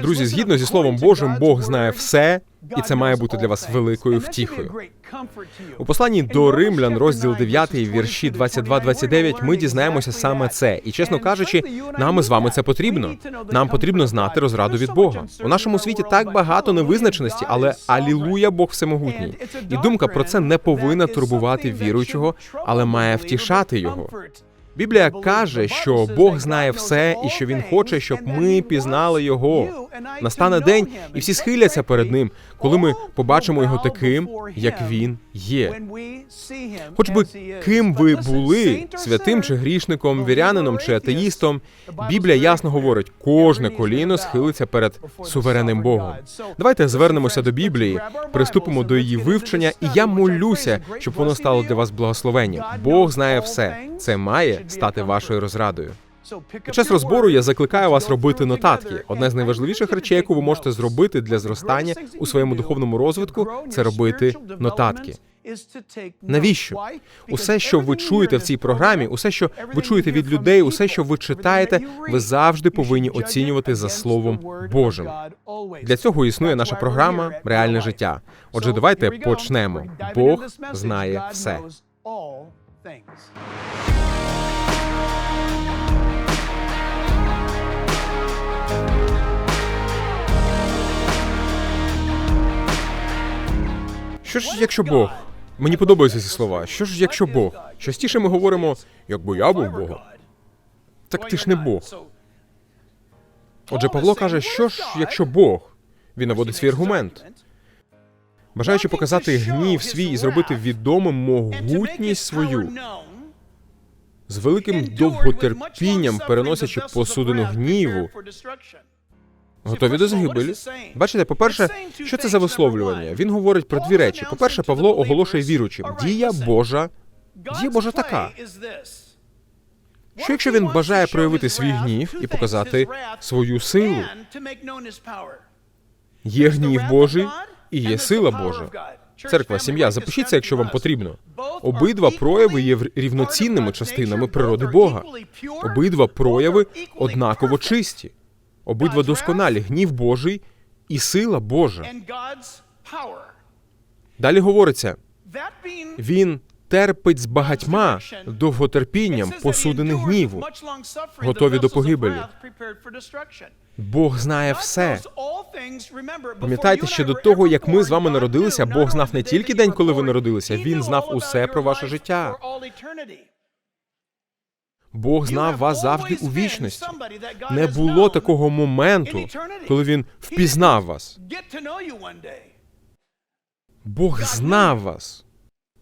Друзі, згідно зі Словом Божим, Бог знає все, і це має бути для вас великою втіхою. У посланні до Римлян, розділ 9, вірші 22-29, ми дізнаємося саме це. І чесно кажучи, нам з вами це потрібно. Нам потрібно знати розраду від Бога. У нашому світі так багато невизначеності, але алілуя, Бог всемогутній. І думка про це не повинна турбувати віруючого, але має втішати його. Біблія каже, що Бог знає все і що Він хоче, щоб ми пізнали його. Настане день, і всі схиляться перед ним, коли ми побачимо його таким, як він є. Хоч би ким ви були, святим чи грішником, вірянином чи атеїстом, Біблія ясно говорить, кожне коліно схилиться перед суверенним Богом. Давайте звернемося до Біблії, приступимо до її вивчення, і я молюся, щоб воно стало для вас благословенням. Бог знає все. Це має стати вашою розрадою. Під час розбору я закликаю вас робити нотатки. Одне з найважливіших речей, яку ви можете зробити для зростання у своєму духовному розвитку, це робити нотатки. Навіщо? Усе, що ви чуєте в цій програмі, усе, що ви чуєте від людей, усе, що ви читаєте, ви завжди повинні оцінювати за словом Божим. Для цього існує наша програма Реальне життя. Отже, давайте почнемо. Бог знає все. Що ж, якщо Бог? Мені подобаються ці слова. Що ж, якщо Бог? Частіше ми говоримо, якби я був Богом. Так ти ж не Бог. Отже, Павло каже, що ж, якщо Бог? Він наводить свій аргумент. Бажаючи показати гнів свій і зробити відомим могутність свою, з великим довготерпінням переносячи посудину гніву, готові до загибелі. Бачите, по-перше, що це за висловлювання? Він говорить про дві речі. По-перше, Павло оголошує віруючим. Дія Божа, дія Божа така. Що якщо він бажає проявити свій гнів і показати свою силу? Є гнів Божий і є сила Божа. Церква, сім'я, запишіться, якщо вам потрібно. Обидва прояви є рівноцінними частинами природи Бога. Обидва прояви однаково чисті. Обидва досконалі гнів Божий і сила Божа. Далі говориться: він терпить з багатьма довготерпінням посудини гніву, готові до погибелі. Бог знає все. Пам'ятайте, ще до того, як ми з вами народилися, Бог знав не тільки день, коли ви народилися, він знав усе про ваше життя. Бог знав вас завжди у вічності. Не було такого моменту, коли він впізнав вас. Бог знав вас.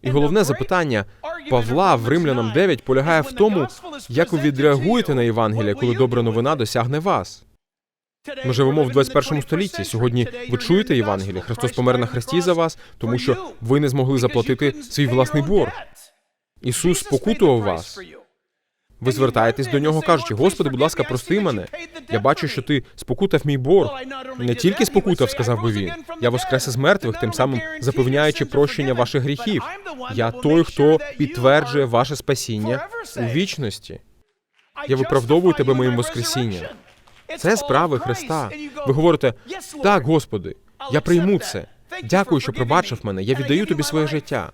І головне запитання Павла в Римлянам 9 полягає в тому, як ви відреагуєте на Євангелія, коли добра новина досягне вас. Ми живемо в 21 столітті. Сьогодні ви чуєте Євангеліє. Христос помер на хресті за вас, тому що ви не змогли заплатити свій власний борг. Ісус спокутував вас. Ви звертаєтесь до нього, кажучи, Господи, будь ласка, прости мене. Я бачу, що ти спокутав мій борг. Не тільки спокутав, сказав би він. Я воскрес із мертвих, тим самим запевняючи прощення ваших гріхів. Я той, хто підтверджує ваше спасіння у вічності. Я виправдовую тебе моїм воскресінням. Це справи Христа. Ви говорите, так, Господи, я прийму це. Дякую, що пробачив мене. Я віддаю тобі своє життя.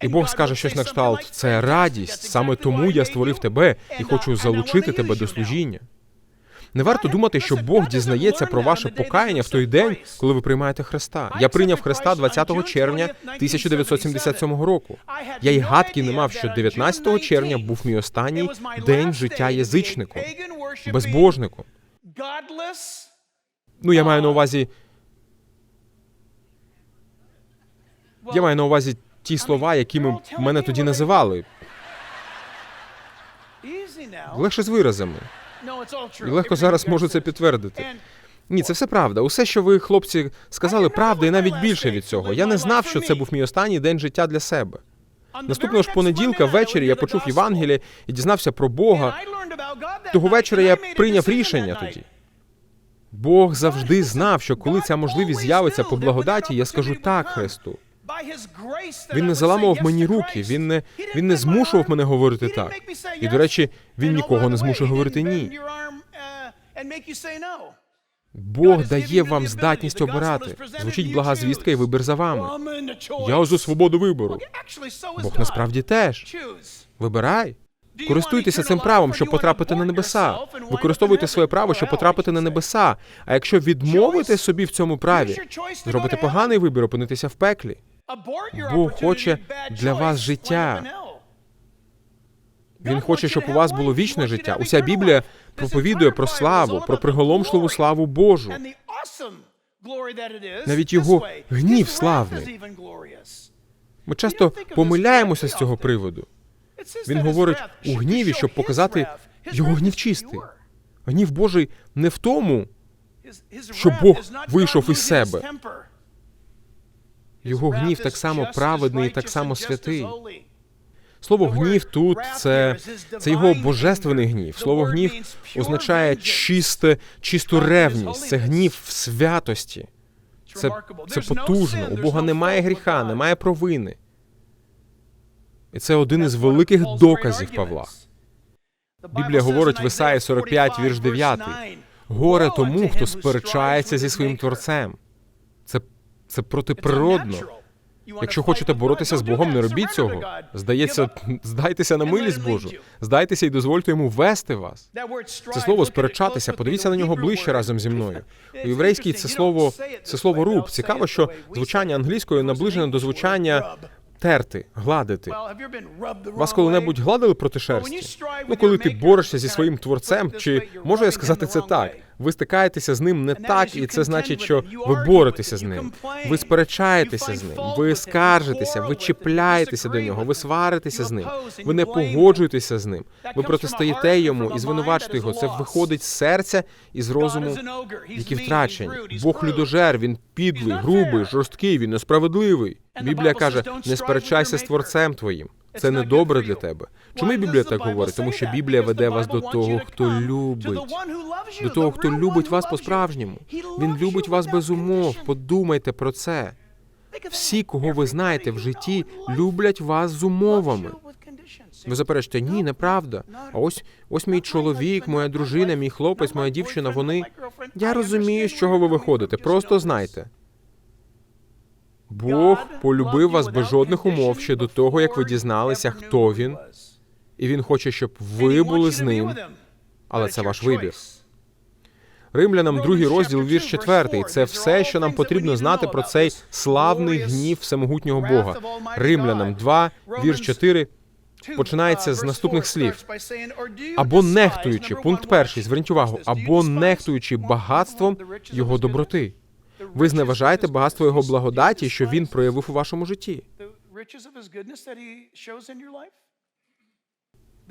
І Бог скаже щось на кшталт: це радість. Саме тому я створив тебе і хочу залучити тебе до служіння. Не варто думати, що Бог дізнається про ваше покаяння в той день, коли ви приймаєте Христа. Я прийняв Христа 20 червня 1977 року. Я й гадки не мав, що 19 червня був мій останній день життя язичником, безбожником. Ну, я маю на увазі. Я маю на увазі ті слова, якими мене тоді називали. Легше з виразами. І легко зараз можу це підтвердити. Ні, це все правда. Усе, що ви, хлопці, сказали, правда, і навіть більше від цього. Я не знав, що це був мій останній день життя для себе. Наступного ж понеділка ввечері я почув Євангеліє і дізнався про Бога. Того вечора я прийняв рішення тоді. Бог завжди знав, що коли ця можливість з'явиться по благодаті, я скажу так Христу. Він не заламував мені руки, він не він не змушував мене говорити так. І до речі, він нікого не змушує говорити ні. Бог дає вам здатність обирати. Звучить блага звістка і вибір за вами. Я за свободу вибору. Бог насправді теж. Вибирай. Користуйтеся цим правом, щоб потрапити на небеса. Використовуйте своє право, щоб потрапити на небеса. А якщо відмовите собі в цьому праві, зробите поганий вибір, опинитися в пеклі. Бог хоче для вас життя. Він хоче, щоб у вас було вічне життя. Уся Біблія проповідує про славу, про приголомшливу славу Божу. Навіть його гнів славний. Ми часто помиляємося з цього приводу. Він говорить у гніві, щоб показати його гнів чистий. Гнів Божий не в тому, що Бог вийшов із себе. Його гнів так само праведний і так само святий. Слово гнів тут це, це його божественний гнів. Слово гнів означає чисте, чисту ревність, це гнів в святості. Це, це потужно. У Бога немає гріха, немає провини. І це один із великих доказів Павла. Біблія говорить в Ісаї 45, вірш 9. Горе тому, хто сперечається зі своїм творцем. Це, протиприродно. Якщо хочете боротися з Богом, не робіть цього. Здається, здайтеся на милість Божу. Здайтеся і дозвольте йому вести вас. Це слово сперечатися. Подивіться на нього ближче разом зі мною. У єврейській це слово це слово руб. Цікаво, що звучання англійської наближене до звучання терти, гладити. Вас коли-небудь гладили проти шерсті? Ну, коли ти борешся зі своїм творцем, чи можу я сказати це так? Ви стикаєтеся з ним не так, і це значить, що ви боретеся з ним. Ви сперечаєтеся з ним, ви скаржитеся, ви чіпляєтеся до нього, ви сваритеся з ним, ви не погоджуєтеся з ним. Ви протистоїте йому і звинувачуєте його. Це виходить з серця і з розуму, які втрачені. Бог людожер, він підлий, грубий, жорсткий, він несправедливий. Біблія каже: не сперечайся з творцем твоїм. Це не добре для тебе. Чому Біблія так говорить? Тому що Біблія веде вас до того, хто любить. До того, хто любить вас по-справжньому. Він любить вас без умов. Подумайте про це. Всі, кого ви знаєте в житті, люблять вас з умовами. Ви заперечите, ні, неправда. А ось ось мій чоловік, моя дружина, мій хлопець, моя дівчина. Вони я розумію, з чого ви виходите. Просто знайте. Бог полюбив вас без жодних умов ще до того, як ви дізналися, хто він, і він хоче, щоб ви були з ним. Але це ваш вибір. Римлянам, другий розділ, вірш четвертий. Це все, що нам потрібно знати про цей славний гнів всемогутнього Бога. Римлянам 2, вірш 4, починається з наступних слів. Або нехтуючи, пункт перший, зверніть увагу, або нехтуючи багатством його доброти. Ви зневажаєте багатство його благодаті, що він проявив у вашому житті.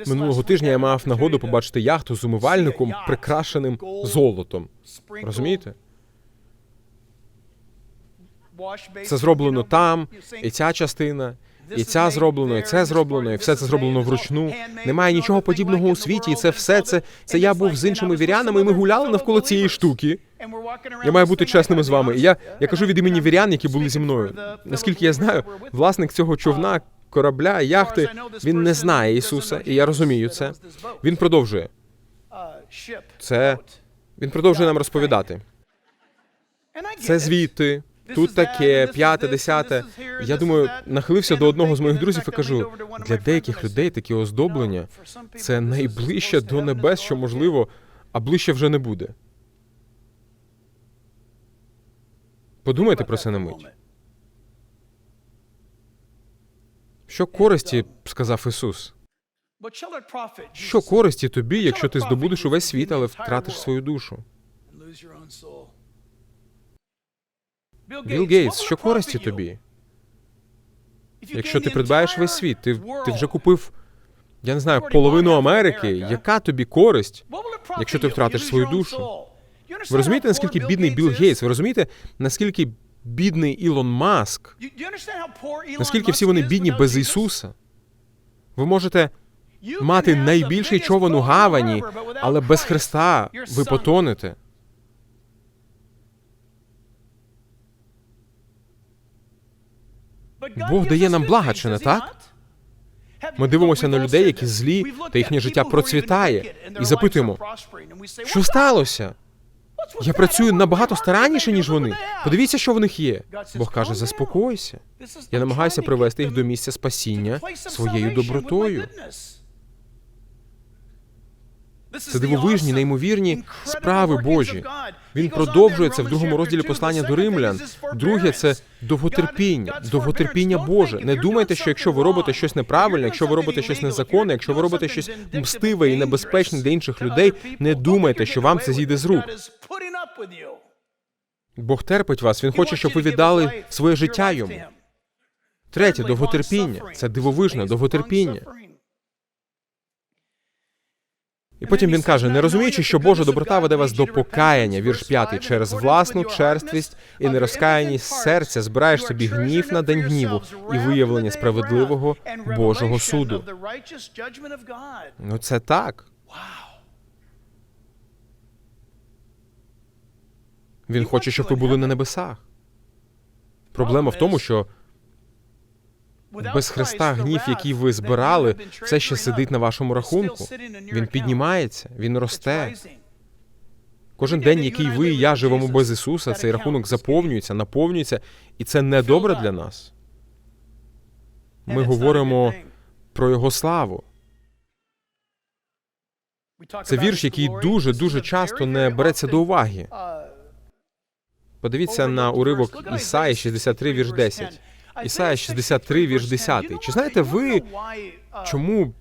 Минулого тижня я мав нагоду побачити яхту з умивальником, прикрашеним золотом. Розумієте? Це зроблено там, і ця частина, і ця зроблено, і це зроблено, і все це зроблено вручну. Немає нічого подібного у світі, і це все це. Це я був з іншими вірянами, і ми гуляли навколо цієї штуки. Я маю бути чесними з вами. І я, я кажу від імені вірян, які були зі мною. Наскільки я знаю, власник цього човна, корабля, яхти, він не знає Ісуса, і я розумію це. Він продовжує. Це він продовжує нам розповідати. Це звідти. Тут таке, п'яте, десяте. Я думаю, нахилився до одного з моїх друзів і кажу: для деяких людей такі оздоблення це найближче до небес, що можливо, а ближче вже не буде. Подумайте про це на мить. Що користі, сказав Ісус. Що користі тобі, якщо ти здобудеш увесь світ, але втратиш свою душу? Білл Гейтс, що користі тобі? Якщо ти придбаєш весь світ, ти, ти вже купив, я не знаю, половину Америки. Яка тобі користь, якщо ти втратиш свою душу? Ви розумієте, наскільки бідний Білл Гейтс? Ви розумієте, наскільки бідний Ілон Маск? Наскільки всі вони бідні без Ісуса? Ви можете мати найбільший човен у гавані, але без Христа ви потонете. Бог дає нам блага, чи не так? Ми дивимося на людей, які злі, та їхнє життя процвітає, і запитуємо, що сталося? Я працюю набагато старанніше, ніж вони. Подивіться, що в них є. Бог каже, заспокойся. Я намагаюся привести їх до місця спасіння своєю добротою. Це дивовижні, неймовірні справи Божі. Він продовжує це в другому розділі послання до римлян. Друге це довготерпіння, довготерпіння Боже. Не думайте, що якщо ви робите щось неправильне, якщо ви робите щось незаконне, якщо ви робите щось мстиве і небезпечне для інших людей, не думайте, що вам це зійде з рук. Бог терпить вас. Він хоче, щоб ви віддали своє життя йому. Третє довготерпіння. Це дивовижне довготерпіння. І потім він каже: не розуміючи, що Божа доброта веде вас до покаяння, вірш 5, через власну черствість і нерозкаяність серця збираєш собі гнів на день гніву і виявлення справедливого Божого суду. Ну це так. Він хоче, щоб ви були на небесах. Проблема в тому, що без Христа гнів, який ви збирали, все ще сидить на вашому рахунку. Він піднімається, він росте. Кожен день, який ви і я живемо без Ісуса, цей рахунок заповнюється, наповнюється, і це не добре для нас. Ми говоримо про Його славу. Це вірш, який дуже дуже часто не береться до уваги. Подивіться на уривок Ісаї 63, вірш 10. Ісая 63, вірш 10. Чи знаєте ви, чому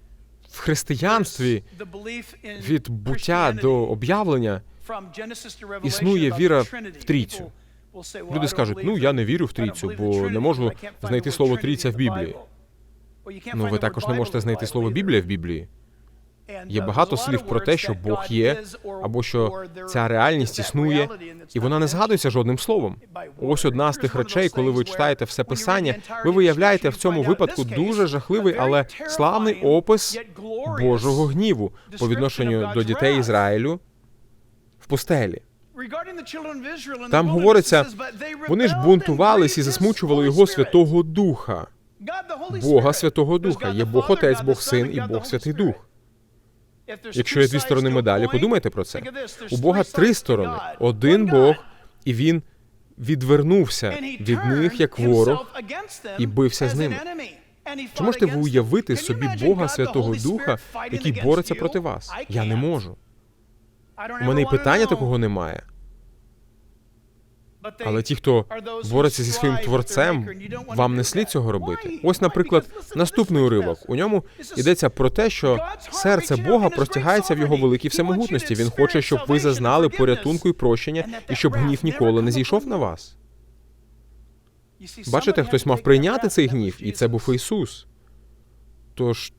в християнстві від буття до об'явлення існує віра в трійцю. Люди скажуть, ну я не вірю в трійцю, бо не можу знайти слово трійця в Біблії. ну ви також не можете знайти слово Біблія в Біблії? Є багато слів про те, що Бог є, або що ця реальність існує, і вона не згадується жодним словом. Ось одна з тих речей, коли ви читаєте все писання, ви виявляєте в цьому випадку дуже жахливий, але славний опис Божого гніву по відношенню до дітей Ізраїлю в пустелі. Там говориться, вони ж бунтувались і засмучували його Святого Духа, Бога Святого Духа. Є Бог Отець, Бог Син і Бог Святий Дух. Якщо є дві сторони медалі, подумайте про це. У Бога три сторони: один Бог, і він відвернувся від них як ворог і бився з ними. Чи можете ви уявити собі Бога Святого Духа, який бореться проти вас? Я не можу. У мене і питання такого немає. Але ті, хто бореться зі своїм творцем, вам не слід цього робити. Ось, наприклад, наступний уривок. У ньому йдеться про те, що серце Бога простягається в його великій всемогутності. Він хоче, щоб ви зазнали порятунку і прощення, і щоб гнів ніколи не зійшов на вас. Бачите, хтось мав прийняти цей гнів, і це був Ісус. Тож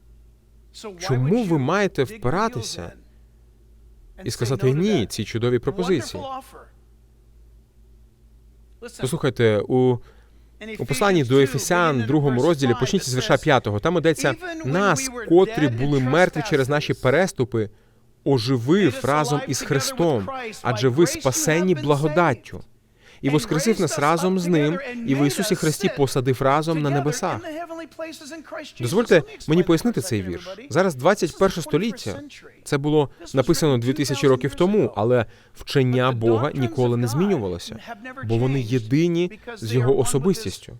чому ви маєте впиратися і сказати ні цій чудовій пропозиції? Послухайте, у, у посланні до Ефесян, другому розділі, почніть з верша 5, там йдеться нас, котрі були мертві через наші переступи, оживив разом із Христом, адже ви спасені благодаттю, і воскресив нас разом з ним, і в Ісусі Христі посадив разом на небесах. Дозвольте мені пояснити цей вірш. Зараз 21 століття. Це було написано 2000 років тому, але вчення Бога ніколи не змінювалося, бо вони єдині з його особистістю.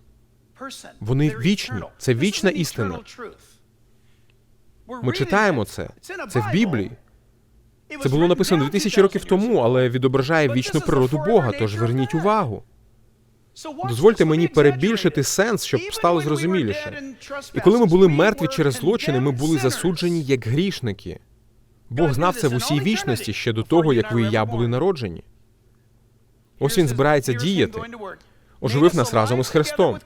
Вони вічні. Це вічна істина. Ми читаємо це. Це в Біблії. Це було написано 2000 років тому, але відображає вічну природу Бога. Тож верніть увагу. Дозвольте мені перебільшити сенс, щоб стало зрозуміліше. І коли ми були мертві через злочини, ми були засуджені як грішники. Бог знав це в усій вічності ще до того, як ви і я були народжені. Ось він збирається діяти, оживив нас разом із Христом.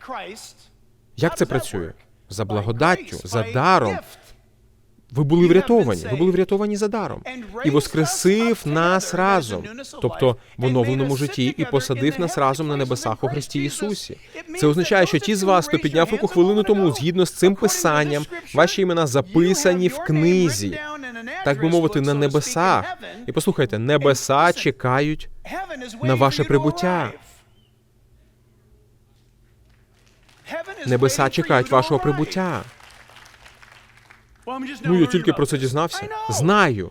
Як це працює? За благодаттю, за даром. Ви були врятовані, ви були врятовані за даром. І воскресив нас разом, тобто в оновленому житті, і посадив нас разом на небесах у Христі Ісусі. Це означає, що ті з вас, хто підняв руку хвилину тому, згідно з цим писанням, ваші імена записані в книзі, так би мовити, на небесах. І послухайте, небеса чекають на ваше прибуття. Небеса чекають вашого прибуття. Ну я тільки про це дізнався. Знаю.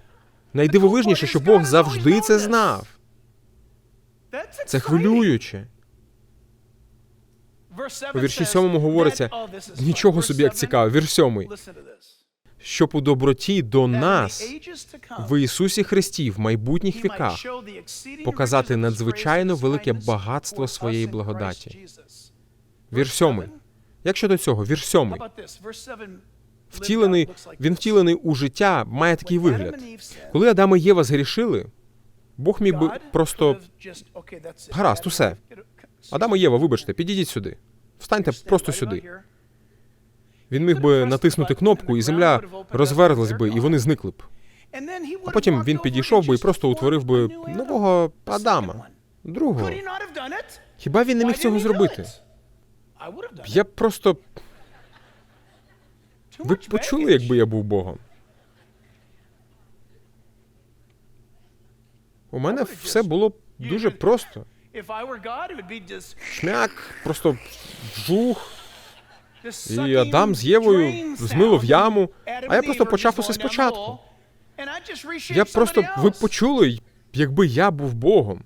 Найдивовижніше, що Бог завжди це знав. Це хвилююче. У вірші сьомому говориться, нічого собі як цікаво. Вірш сьомий. Щоб у доброті до нас в Ісусі Христі в майбутніх віках показати надзвичайно велике багатство своєї благодаті. Вірш сьомий. Як щодо цього, вірш сьомий. Втілений, він втілений у життя, має такий вигляд. Коли Адам і Єва згрішили, Бог міг би просто гаразд, усе. Адам і Єва, вибачте, підійдіть сюди. Встаньте просто сюди. Він міг би натиснути кнопку, і земля розверзлась би, і вони зникли б. А потім він підійшов би і просто утворив би нового Адама. Другого. Хіба він не міг цього зробити? Я просто. Ви б почули, якби я був Богом. У мене все було дуже просто. Шмяк, просто жух, і Адам з Євою змило в яму, а я просто почав усе спочатку. Я просто ви б почули, якби я був Богом.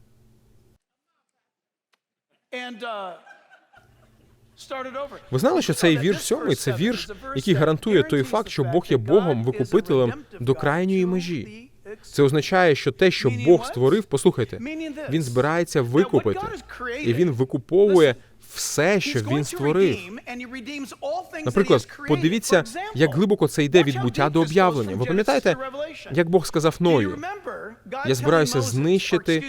Ви знали, що цей вірш сьомий це вірш, який гарантує той факт, що Бог є Богом, викупителем до крайньої межі. Це означає, що те, що Бог створив, послухайте, він збирається викупити, і він викуповує все, що він створив. Наприклад, подивіться, як глибоко це йде від буття до об'явлення. Ви пам'ятаєте, як Бог сказав Ною? Я збираюся знищити.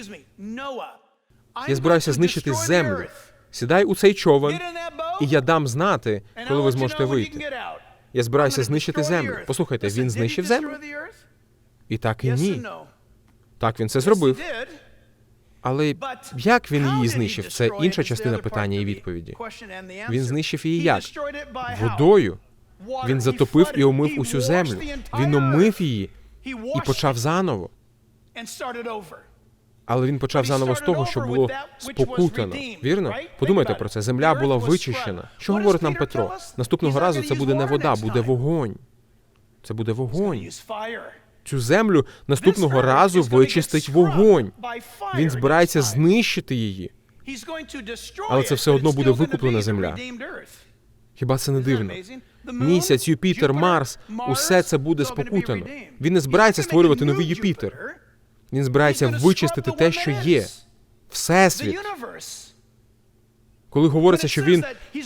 Я збираюся знищити землю. Сідай у цей човен, і я дам знати, коли ви зможете вийти. Я збираюся знищити землю. Послухайте, він знищив землю? І так і ні. Так він це зробив. Але як він її знищив? Це інша частина питання і відповіді. Він знищив її як? Водою. Він затопив і омив усю землю. Він омив її і почав заново. Але він почав заново з того, що було спокутано. Вірно? Подумайте про це. Земля була вичищена. Що говорить нам Петро? Наступного разу це буде не вода, буде вогонь. Це буде вогонь. Цю землю наступного разу вичистить вогонь. Він збирається знищити її. Але це все одно буде викуплена земля. Хіба це не дивно? Місяць, Юпітер, Марс усе це буде спокутано. Він не збирається створювати новий Юпітер. Він збирається вичистити те, що є. Всесвіт. Коли говориться, що він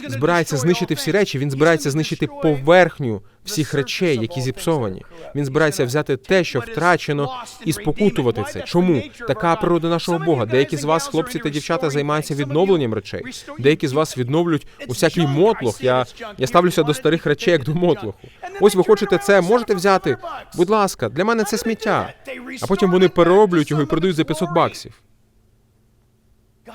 збирається знищити всі речі, він збирається знищити поверхню всіх речей, які зіпсовані. Він збирається взяти те, що втрачено, і спокутувати це. Чому така природа нашого Бога? Деякі з вас, хлопці та дівчата, займаються відновленням речей. Деякі з вас відновлюють усякий мотлох. Я, я ставлюся до старих речей як до мотлоху. Ось ви хочете це, можете взяти. Будь ласка, для мене це сміття. А потім вони перероблюють його і продають за 500 баксів.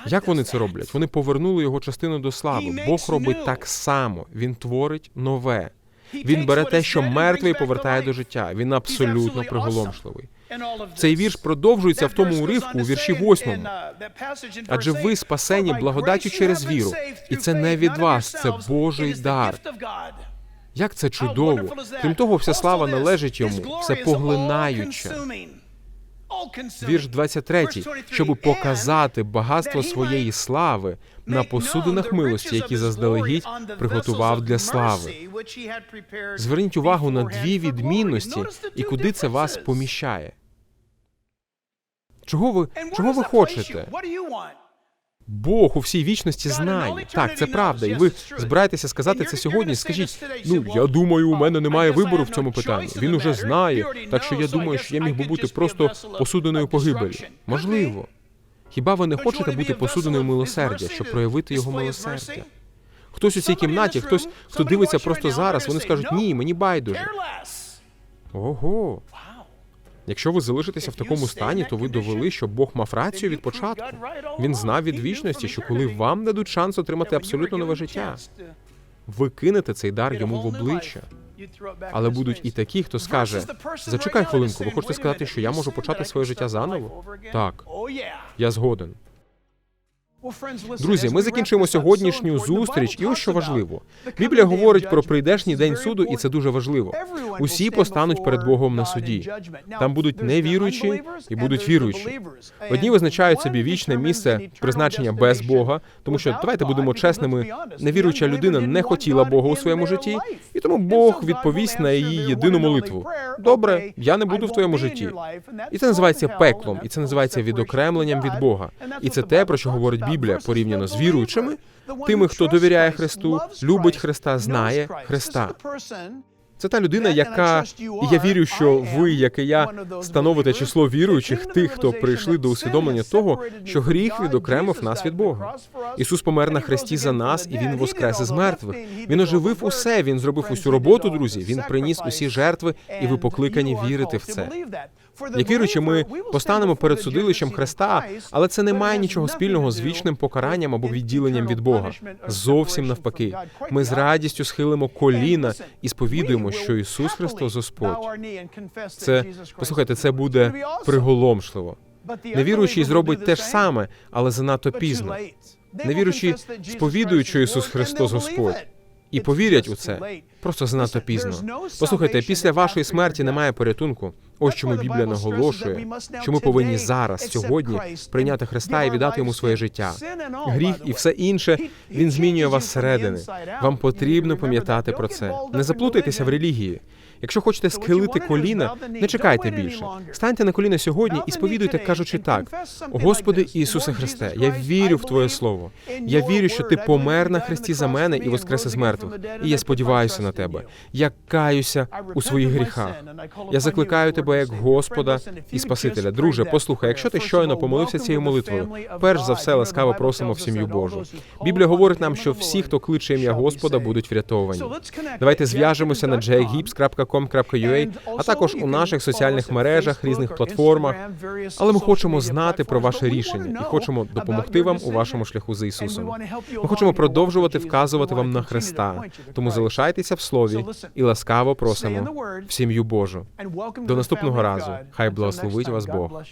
Як вони це роблять? Вони повернули його частину до слави. Бог робить так само. Він творить нове. Він бере те, що мертве, і повертає до життя. Він абсолютно приголомшливий. Цей вірш продовжується в тому уривку у вірші восьмому. Адже ви спасені благодаттю через віру, і це не від вас, це Божий дар. Як це чудово! Крім того, вся слава належить йому, все поглинаюче. Вірш 23, щоб показати багатство своєї слави на посудинах милості, які заздалегідь приготував для слави. Зверніть увагу на дві відмінності і куди це вас поміщає. Чого ви, чого ви хочете? Бог у всій вічності знає. Так, це правда. І ви збираєтеся сказати це сьогодні. Скажіть, ну я думаю, у мене немає вибору в цьому питанні. Він уже знає. Так що я думаю, що я міг би бути просто посудиною погибелі. Можливо. Хіба ви не хочете бути посудиною милосердя, щоб проявити його милосердя? Хтось у цій кімнаті, хтось, хто дивиться просто зараз, вони скажуть, ні, мені байдуже. Ого. Якщо ви залишитеся в такому стані, то ви довели, що Бог мав рацію від початку. Він знав від вічності, що коли вам дадуть шанс отримати абсолютно нове життя, ви кинете цей дар йому в обличчя. Але будуть і такі, хто скаже: зачекай хвилинку, ви хочете сказати, що я можу почати своє життя заново? Так, я згоден. Друзі, ми закінчуємо сьогоднішню зустріч, і ось що важливо. Біблія говорить про прийдешній день суду, і це дуже важливо. Усі постануть перед Богом на суді. Там будуть невіруючі і будуть віруючі. Одні визначають собі вічне місце призначення без Бога, тому що давайте будемо чесними, невіруюча людина не хотіла Бога у своєму житті, і тому Бог відповість на її єдину молитву. Добре, я не буду в твоєму житті. І це називається пеклом, і це називається відокремленням від Бога. І це те, про що говорить Біблія порівняно з віруючими, тими, хто довіряє Христу, любить Христа, знає Христа. Це та людина, яка і я вірю, що ви, як і я, становите число віруючих, тих, хто прийшли до усвідомлення того, що гріх відокремив нас від Бога. Ісус помер на хресті за нас, і Він воскрес із мертвих. Він оживив усе. Він зробив усю роботу, друзі. Він приніс усі жертви, і ви покликані вірити в це. Як віруючи, ми постанемо перед судилищем Христа, але це не має нічого спільного з вічним покаранням або відділенням від Бога. Зовсім навпаки, ми з радістю схилимо коліна і сповідуємо, що Ісус Христос Господь. Це послухайте, це буде приголомшливо. Невіруючий зробить те ж саме, але занадто пізно. Невіруючі сповідують, що Ісус Христос Господь, і повірять у це просто занадто пізно. Послухайте, після вашої смерті немає порятунку. Ось чому Біблія наголошує, що ми повинні зараз, сьогодні, прийняти Христа і віддати йому своє життя. Гріх і все інше він змінює вас зсередини. Вам потрібно пам'ятати про це. Не заплутайтеся в релігії. Якщо хочете схилити коліна, не чекайте більше. Станьте на коліна сьогодні і сповідуйте, кажучи так: Господи Ісусе Христе, я вірю в Твоє Слово. Я вірю, що Ти помер на хресті за мене і воскрес із мертвих. І я сподіваюся на тебе. Я каюся у своїх гріхах. Я закликаю тебе як Господа і Спасителя. Друже, послухай, якщо ти щойно помолився цією молитвою, перш за все ласкаво просимо в сім'ю Божу. Біблія говорить нам, що всі, хто кличе ім'я Господа, будуть врятовані. Давайте зв'яжемося на jgips.com.ua, а також у наших соціальних мережах, різних платформах. Але ми хочемо знати про ваше рішення і хочемо допомогти вам у вашому шляху за Ісусом. Ми хочемо продовжувати вказувати вам на Христа. Тому залишайтеся в слові і ласкаво просимо в сім'ю Божу. До наступного разу. Хай благословить вас Бог.